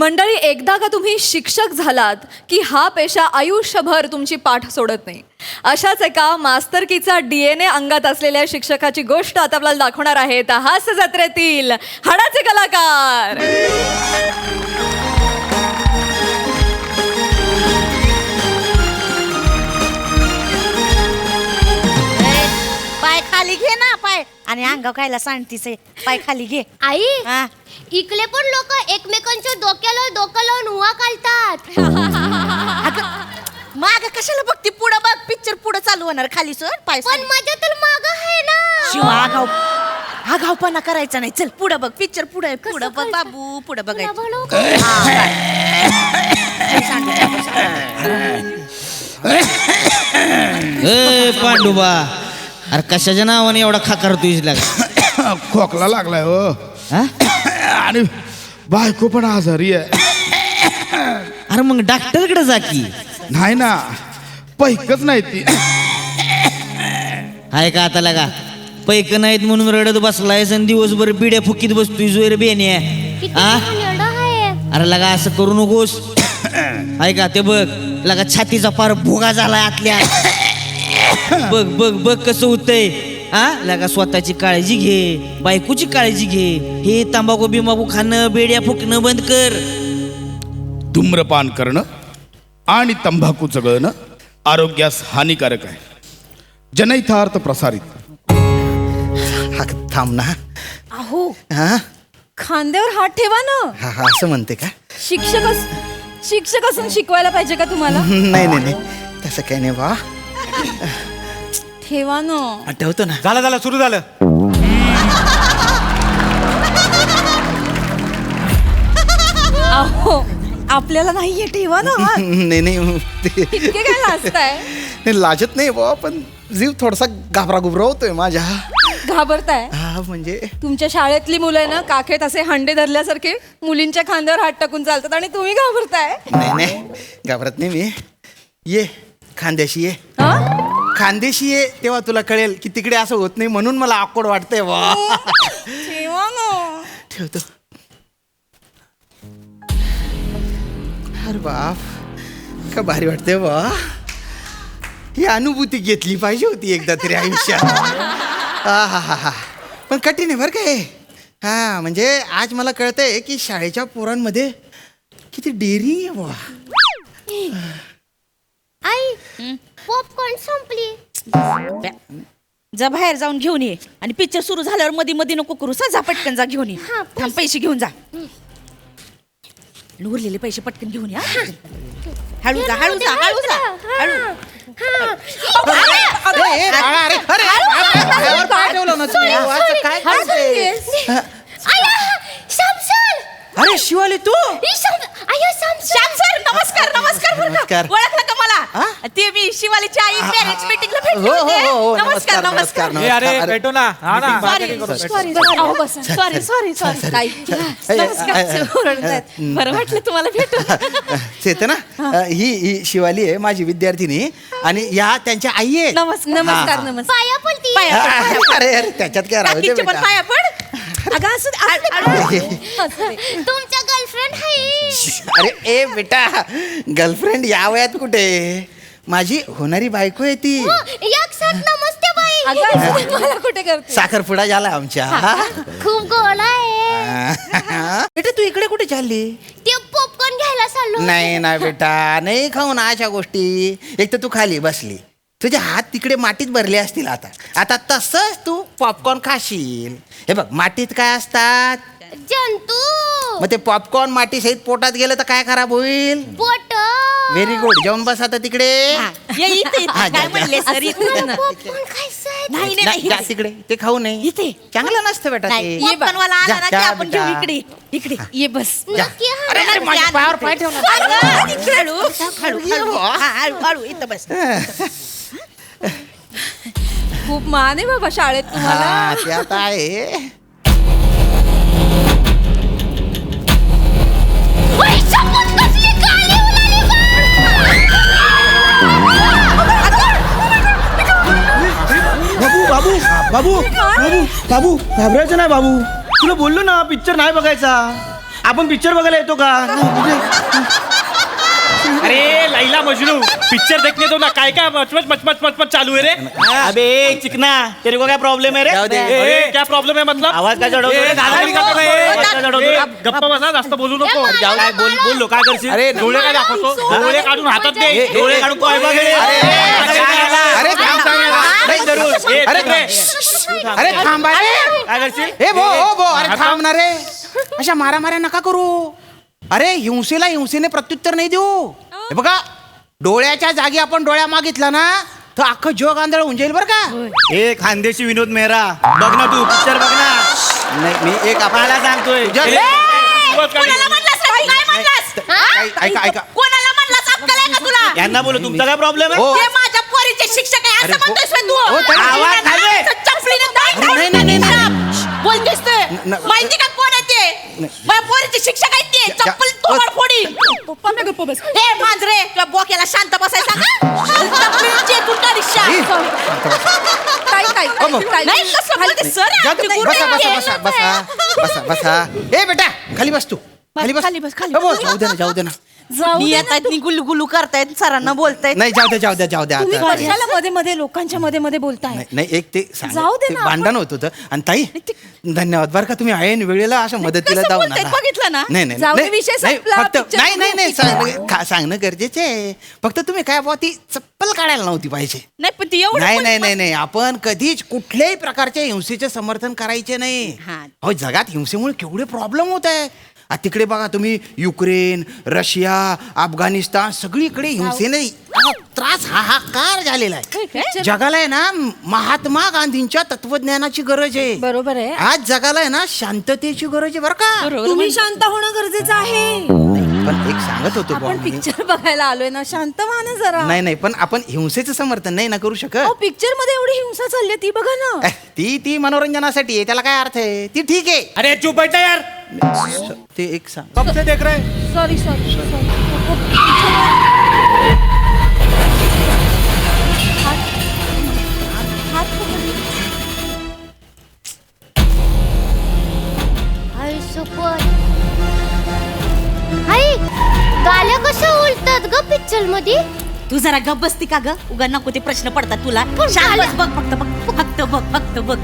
मंडळी एकदा का तुम्ही शिक्षक झालात की हा पेशा आयुष्यभर तुमची पाठ सोडत नाही? अशाच एका मास्तरकीचा डी एन ए अंगात असलेल्या शिक्षकाची गोष्ट आता आपल्याला दाखवणार आहेत. हास्य जत्रेतील हाडाचे कलाकार! पाय खाली घे ना पाय. आणि अंगाव खायला सांगतीस आहे. पाय खाली घे. आई हा. इकडे पण लोक एकमेकांच्या डोक्याला डोकं लावून उवा घालतात. माग कशाला बघती पुढं बघ. पिक्चर पुढं चालू होणार खाली सर पाय पण माझ्या तर माग आहे ना. शिवा आगाव आगावपणा करायचा नाही. चल पुढं बघ. पिक्चर पुढं पुढं बघ? बाबू. पुढं बघायचं का? हा, बघ. ए पांडुबा. अरे कशाच्या नावाने एवढा खाकार तुझी लाग खोकला लागलाय हो? आणि बायको पण आजारी आहे. अरे मग डॉक्टरकडे जा की. नाही ना पैकच नाही ती. हाय का आता लागा? पैक नाहीत म्हणून रडत बसलायस आणि दिवसभर बिड्या फुकीत बसतोय जोर बेने. आहे अरे लगा असं करू नकोस. हाय का? ते बघ लगा छातीचा फार भोगा झालाय आतल्या. बघ बघ बघ कसं होतंय. हा लगा स्वतःची काळजी घे बायकोची काळजी घे. हे तंबाखू बिंबाखू खाणं बेड्या फुकणं बंद कर. धूम्रपान करणं आणि तंबाखू चगळणं आरोग्यास हानिकारक आहे. जनहितार्थ प्रसारित. हा थांब ना. अहो हा खांद्यावर हात ठेवा ना. हा हा असं म्हणते का? शिक्षक अस- शिक्षक असून शिकवायला पाहिजे का तुम्हाला? नाही नाही नाही. तसं काही नाही बा. ठेवा ना. आठवतो ना. झालं झालं सुरू झालं. अहो आपल्याला नाहीये ठेवा ना. हात. नाही नाही ते- इतके काय लाजताय नाही, लाजत नाही बा पण जीव थोडासा घाबरा गुबरा होतोय माझ्या. घाबरताय? हा म्हणजे तुमच्या शाळेतली मुलं आहे ना काखेत असे हंडे धरल्यासारखे मुलींच्या खांद्यावर हात टाकून चालतात आणि तुम्ही घाबरताय? नाही नाही घाबरत नाही मी. ये. खांद्याशी ये हा? ये तेव्हा तुला कळेल की तिकडे असं होत नाही म्हणून मला आकोड वाटतंय ठेवा ना. ठेवतो. अरे बाप का भारी वाटते बा ही अनुभूती घेतली पाहिजे होती एकदा तरी आयुष्यात. हा हा हा हा. पण कठीण आहे बरं काय हा? म्हणजे आज मला कळतंय की शाळेच्या पोरांमध्ये किती डेअरिंग आहे बा आई पॉपकॉर्न संपली जा बाहेर जाऊन घेऊन ये आणि पिक्चर सुरू झाल्यावर मध्ये मध्ये नको करू सा जा पटकन जा घेऊन ये हा, थांब पैसे घेऊन जा आणि उरलेले पैसे पटकन घेऊन या हळू जा हळू जा हळू जा हळू अरे, ए, बाळा, अरे, अरे, पायावर पाय ठेवलं ना तुम्ही. अहो, असं काय करते? शामसर अरे शिवाली तू आयो श्याम सर नमस्कार नमस्कार बरं का? नमस्कार. ओळखलं का मला? हा? ते मी शिवालीची आई पॅरेंट्स मीटिंगला भेटले हो होते. हो हो नमस्कार नमस्कार ए अरे भेटो ना. हा ना. सॉरी सॉरी सॉरी सॉरी काही बरं वाटलं तुम्हाला भेटून. येते ना अ, ही ही शिवाली आहे माझी विद्यार्थिनी आणि या त्यांच्या आई आहे. नमस्कार नमस्कार नमस्कार. पाया पडती पाया पड. अरे अरे त्याच्यात काय राहू दे काकींचे पण बेटा. पाया पड. अगं असू दे, असू दे. तुमच्या गर्लफ्रेंड आहे. अरे ए बेटा गर्लफ्रेंड या वयात कुठे? माझी होणारी बायको आहे ती. एक साथ नमस्ते बाई. अगं असं ते मला कुठे करते? साखरपुडा झाला आमच्या. खूप गोड आहे. बेटा तू इकडे कुठे चालली? ते पॉपकॉर्न घ्यायला चाललो नाही ना बेटा नाही खाऊ ना अशा गोष्टी. एक तर तू खाली बसली. तुझे हात तिकडे मातीत भरले असतील आता. आता तसंच तू पॉपकॉर्न खाशील. हे बघ मातीत काय असतात? जंतू. मग ते पॉपकॉर्न माती सहित पोटात गेलं तर काय खराब होईल? बोट व्हेरी गुड जेवण बस आता तिकडे. हा, ये इथे हा, इथे. काय जा, म्हणले सर इथे ना. पॉपकॉर्न खायचं नाही नाही, जा- नाही. जा इथे. तिकडे. ते खाऊ नये. इथे. चांगलं नसतं बेटा नाही ते. ये बनवायला आला जा, ना की जा. आपण घेऊ बेटा. इकडे. इकडे ये बस. जा. नक्की हा. अरे, अरे, माझ्या पायावर पाय ठेव ना. अगं, इकडे. हळू हळू हळू हा, हळू हळू इथं बस. खूप मान आहे बाबा शाळेत तुम्हाला. ते आता आहे. बाबू बाबू बाबू बाबू बाबू घाबरायचं नाही बाबू. तुला बोललो ना पिक्चर नाही बघायचा. आपण पिक्चर बघायला येतो का? लैला मजनू पिक्चर देखने दो ना. काय काय मचमच मचमच मचमच चालू है रे? अबे चिकना तेरे को क्या प्रॉब्लेम है रे? जाऊ दे. ए, क्या प्रॉब्लेम है मतलब? आवाज काय चढवतो ए, रे? दादागिरी करतो का, ए? आवाज काय चढवतो रे? ए, गप्पा बसा जास्त बोलू नको. जाऊ काय बोल बोललो काय करशील? अरे डोळे काय दाखवतो? डोळे काढून हातात दे. ए, डोळे काढून काय बघ रे? अरे थांब नाही. ए, अरे. अरे थांब अरे काय करशील? हे भो हो भो अरे आता- थांब ना रे. अशा मारा माऱ्या नका करू. अरे हिंसेला हिंसेने प्रत्युत्तर नाही देऊ. हे. बघा डोळ्याच्या जागी आपण डोळ्या मागितला ना तर अख्खं जग आंधळ होऊन जाईल बरं का? ए खानदेशी विनोद मेहरा. बघ ना तू पिक्चर बघ ना. नाही मी एक मला सांगतोय. तुझ्या- ए, सुरुवात करा. कोणाला म्हणलास रे? काय म्हणलास? ऐ- ऐका ऐका कोणाला म्हणलास? अक्कल आहे का तुला? यांना बोलू तुमचा काय प्रॉब्लेम आहे? हो. हे माझ्या पोरीचे शिक्षक आहे अरे असं हो- म्हणतोस तू? हो, ताई. आवाज खाली. चपलीने दात अरे नाही, नाही, नाही, नाही. शाप. बोलतेस ते. न- न- माहिती का कोण आहे ते माझ्या पोरीचे शिक्षक आहेत ते जा- चप्पल तोड फोडी हे मांजरे तुला बोक्याला शांत बसाय सांगा चपलीचे कुठं रिक्षा काय काय अबो. काय- नाही कसं? बोलते सर जा तू. बसा बसा बसा बसा बसा बसा. ए बेटा खाली बस तू. खाली बस. खाली बस, खाली हो, बस. जाऊ दे ना. जाऊ दे ना येत गुलू गुलू करतायत सरांना बोलतायत. नाही जाऊ दे जाऊ दे जाऊ दे तुम्ही आता. कशाला मध्ये मध्ये लोकांच्या मध्ये मध्ये बोलताय नाही नाही, एक ते सांग. जाऊ दे ते ना, भांडण होत होतं. आणि ताई धन्यवाद. बरं का तुम्ही ऐन वेळेला अशा मदतीला कसं जाऊन बोलतायत, आला. बघितलं ना? नाही नाही जाऊ दे, नाही, विषय नाही, संपला, फक्त picture नाही नाही सांगणं गरजेचं आहे. फक्त तुम्ही काय बुवा ती चप्पल काढायला नव्हती पाहिजे. नाही पण ती एवढं नाही पण- नाही नाही. नाही आपण कधीच कुठल्याही प्रकारच्या हिंसेचे समर्थन करायचे नाही. हा. जगात हिंसेमुळे केवढे प्रॉब्लेम होत आहे आ, तिकडे बघा तुम्ही युक्रेन रशिया अफगाणिस्तान सगळीकडे हिंसेने अहो, त्रास हाहाकार झालेला आहे. जगाला आहे ना महात्मा गांधींच्या तत्वज्ञानाची गरज आहे. बरोबर आहे. आज जगाला आहे ना शांततेची गरज आहे बरं का? तुम्ही शांत होणं गरजेचं आहे. नाही, पण एक सांगत होतो बुवा आपण मी. पिक्चर बघायला आलोय ना शांत व्हा ना जरा. नाही नाही पण आपण हिंसेचं समर्थन नाही ना करू शकत. पिक्चरमध्ये एवढी हिंसा चालली आहे, ती बघा ना. अह, ती ती मनोरंजनासाठी आहे त्याला काय अर्थ आहे? ती ठीक आहे. अरे चुप बैठा यार. ते एक सांग. कब से देख रहे हैं? सॉरी सॉरी आई सुपर. आई गाल्या कशा उलटतात ग पिक्चरमध्ये तू जरा गप बसती का ग? उगा नको ते प्रश्न पडतात तुला. शांत बस, बघ फक्त बघ फक्त बघ फक्त बघ.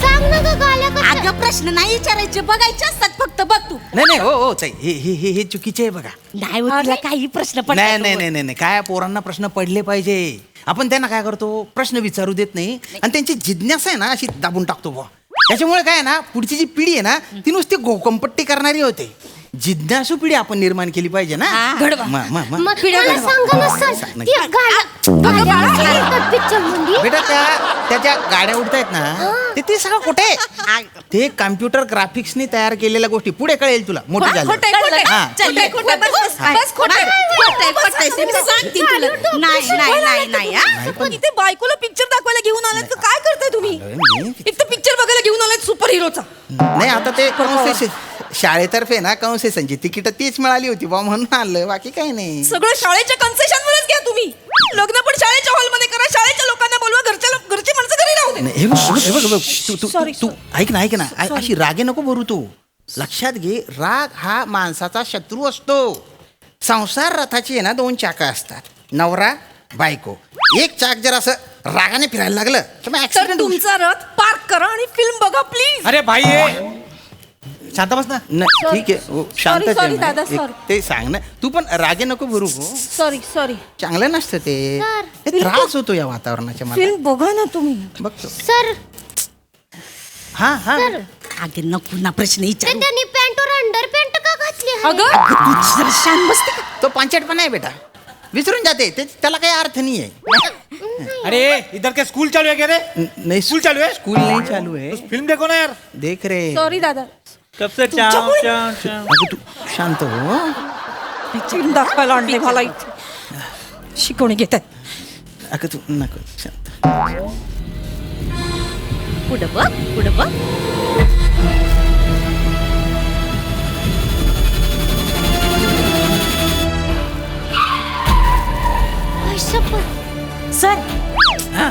सांग ना ग गाल्या कशा? अगं प्रश्न नाही विचारायचे बघायचे असतात फक्त बघ तू. नाही नाही हो हो ताई, हे हे हे हे चुकीचे आहे बघा. नाही हो, तुला काही प्रश्न नाही नाही नाही नाही नाही. काय पोरांना प्रश्न पडले पाहिजे. आपण त्यांना काय करतो? प्रश्न विचारू देत नाही. आणि त्यांची जिज्ञासा आहे ना अशी दाबून टाकतो बुवा. त्याच्यामुळे काय आहे ना पुढची जी पिढी आहे ना ती नुसती गोकंपट्टी करणारी होते. जिज्ञासू पिढी आपण निर्माण केली पाहिजे ना. घडवा. म- म- म- मग मला सांगा ना सर सांग ना. ती गाल्या गाल्या उलटतात पिक्चरमध्ये? बेटा त्या त्याच्या गाड्या उडतायत ना ते ते सगळं कुठे ते कम्प्युटर ग्राफिक्सनी तयार केलेल्या गोष्टी. पुढे कळेल तुला. मोठी झाली. हा. बस, बस, बस, मी सांगते तुला. नाही नाही नाही नाही हा? पण इथे बायकोला पिक्चर दाखवायला घेऊन आलात तर काय करताय तुम्ही? मी- इथं पिक्चर बघायला घेऊन आलात सुपर हिरोचा नाही आता ते शाळेतर्फे ना कन्सेशनची तिकीट तीच मिळाली होती बा म्हणून आणलं बाकी काही नाही. सगळं शाळेच्या कन्सेशन वरच घ्या तुम्ही. लग्न पण शाळेच्या हॉलमध्ये करा शाळेच्या लोकांना बोलवा घरच्या लोक- घरची माणसं घरी राहू दे. नाही, हे बघ हे बघ, हे बघ हे बघ तू तू Sorry, तू ऐक ना ऐक ना अशी रागे नको भरू तू. लक्षात घे राग हा माणसाचा शत्रू असतो. संसार रथाची आहे ना दोन चाकं असतात. नवरा बायको. एक चाक जर असं रागाने फिरायला लागलं तर मग तर ऍक्सिडेंट तुमचा रथ पार्क करा आणि फिल्म बघा प्लीज अरे भाई शांत बस ना. ठीक आहे. हो, शांत Sorry, sorry, एक-. ते सांग ना. तू पण रागे नको भरू हो सॉरी सॉरी चांगलं नसतं ते. त्रास होतो या वातावरणाच्या मला फिल्म बघा ना तुम्ही. बघतो. सर हा हा. सर अगं नको ना प्रश्न ते विचार त्यांनी पॅन्टवर अंडर पॅन्ट का घातली आहे? अगं शांत बसते का? तो पांचटपणा आहे बेटा. विसरून जाते. ते त्याला काही अर्थ नाही. आहे अरे इधर के स्कूल चालू है क्या रे? न- नाही स्कूल चालू है स्कूल नाही चालू आहे. फिल्म देखो ना यार. देख रे. सॉरी दादा. कब से चाव चाव चाव अगं तू शांत हो फिल्म दाखवायला आणले मला इथे शिकवणी घेत आहेत अगं तू नको शांत। पुढं बघ पुढं बघ. सर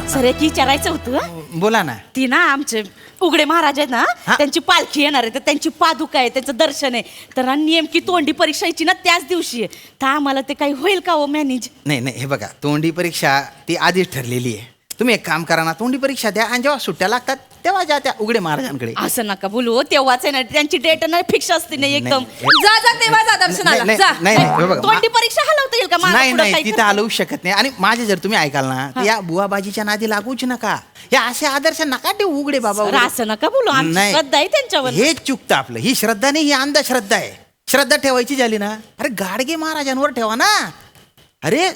सर एक विचारायचं होतं हं? बोला ना। ती ना आमचे उघडे महाराज आहेत ना त्यांची पालखी येणार आहे तर त्यांची पादुका आहे त्यांचं दर्शन आहे. तर आणि नेमकी तोंडी परीक्षा यायची ना त्याच दिवशी आहे. तर आम्हाला ते काही होईल का हो मॅनेज नाही नाही हे बघा तोंडी परीक्षा ती आधीच ठरलेली आहे. तुम्ही एक काम करा ना तोंडी परीक्षा द्या आणि जेव्हा सुट्ट्या लागतात तेव्हा जा त्या उघडे महाराजांकडे असं नका बोलू हो, तेव्हाच आहे ना त्यांची डेट ना फिक्स असते नाही एकदम. नाही, जा जा तेव्हा जा दर्शनाला. नाही, जा. नाही नाही, हे बघा, तोंडी परीक्षा हलवता येईल का? मला नाही पुढं नाही काही तिथं करता? हलवू शकत नाही. आणि माझे जर तुम्ही ऐकाल ना तर या बुवाबाजीच्या नादी लागूच नका. या असे आदर्श नका ते उघडे बाबा सर, उघडे. असं नका बोलू. आमची नाही. श्रद्धा आहे त्यांच्यावर. हेच चुकतं आपलं. ही श्रद्धा नाही ही अंधश्रद्धा आहे. श्रद्धा ठेवायची झाली ना अरे गाडगे महाराजांवर ठेवा ना. अरे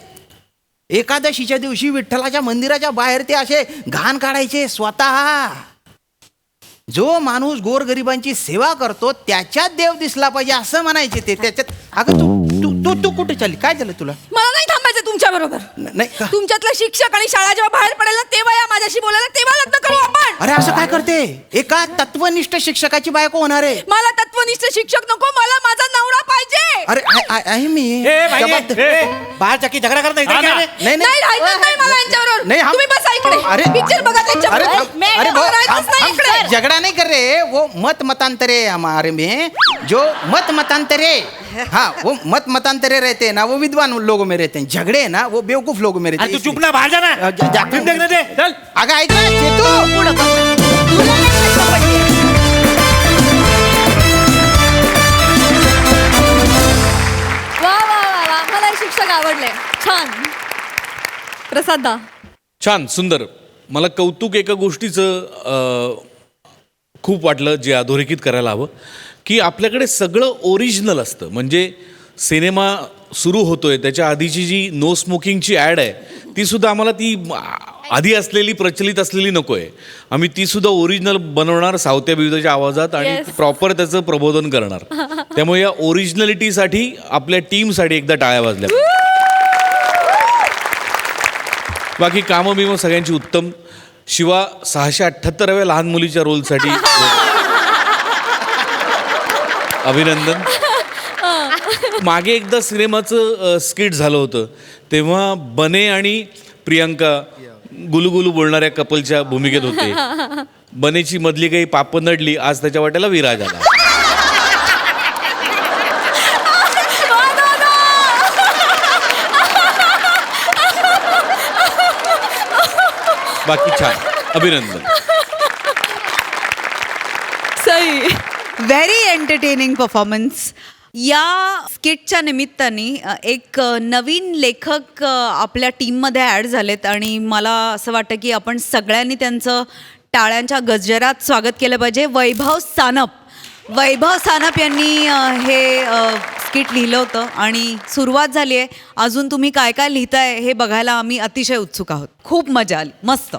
एकादशीच्या दिवशी विठ्ठलाच्या मंदिराच्या बाहेर ते असे घाण काढायचे स्वतः. जो माणूस गोरगरिबांची सेवा करतो त्याच्यात देव दिसला पाहिजे असं म्हणायचे ते. त्याच्यात अगं तू तू तू तू कुठे चालली? काय झालं तुला? मला नाही थांबायचं तुमच्या बरोबर. न- नाही का? तुमच्यातला शिक्षक आणि शाळा जेव्हा बाहेर पडेल ना तेव्हा या माझ्याशी बोलायला तेव्हा लग्न करू आपण. अरे असं काय करते? एका तत्वनिष्ठ शिक्षकाची बायको होणार आहे. मला तत्वनिष्ठ शिक्षक नको मला माझा नवरा पाहिजे. अरे आहे- मी. ए, भाई, जबाबदार- ए, बाहेर चाकी झगडा करता. नाही नाही राहायचं नाही मला यांच्याबरोबर नहीं हम तुम्ही बसा इकडे. अरे पिक्चर बघा अरे त्यांच्याबरोबर अरे नाही झगड़ा नहीं कर रहे वो मत मतांतरे हमारे में जो मत मतांतरे. हाँ वो मत मतांतरे रहते हैं ना वो विद्वान लोगों में रहते हैं. झगड़े हैं ना वो बेवकूफ लोगों में रहते अरे हैं तू चुप ना बाहेर जा ना. अ, जा- जा- फिल्म देखने दे चल. अगं ऐक ना चेतू वा शिक्षक आवडले छान. प्रसाद दा. छान सुंदर. मला कौतुक एका गोष्टीचं खूप वाटलं जे अधोरेखित करायला हवं की आपल्याकडे सगळं ओरिजिनल असतं. म्हणजे सिनेमा सुरू होतोय. त्याच्या आधीची जी नो स्मोकिंगची ॲड आहे ती सुद्धा आम्हाला ती आधी असलेली प्रचलित असलेली नको आहे आम्ही ती सुद्धा ओरिजिनल बनवणार सावत्या बिवत्याच्या आवाजात आणि Yes. प्रॉपर त्याचं प्रबोधन करणार. त्यामुळे या ओरिजिनॅलिटीसाठी आपल्या टीमसाठी एकदा टाळ्या वाजल्या. बाकी कामं बिमं सगळ्यांची उत्तम. शिवा सहाशे अठ्ठ्याहत्तराव्या लहान मुलीच्या रोलसाठी अभिनंदन. मागे एकदा सिनेमाचं स्किट झालं होतं. तेव्हा बने आणि प्रियंका गुलुगुलू बोलणाऱ्या कपलच्या भूमिकेत होते. बनेची मधली काही पाप नडली आज त्याच्या वाट्याला विराज आला. बाकी छान. अभिनंदन. सई. व्हेरी एंटरटेनिंग परफॉर्मन्स या स्किटच्या निमित्ताने एक नवीन लेखक आपल्या टीममध्ये ॲड झालेत आणि मला असं वाटतं की आपण सगळ्यांनी त्यांचं टाळ्यांच्या गजरात स्वागत केलं पाहिजे. वैभव सानप. वैभव सानप यांनी हे स्किट लिहिलं होतं आणि सुरुवात झाली आहे. अजून तुम्ही काय काय लिहिताय हे बघायला आम्ही अतिशय उत्सुक आहोत. खूप मजा आली. मस्त.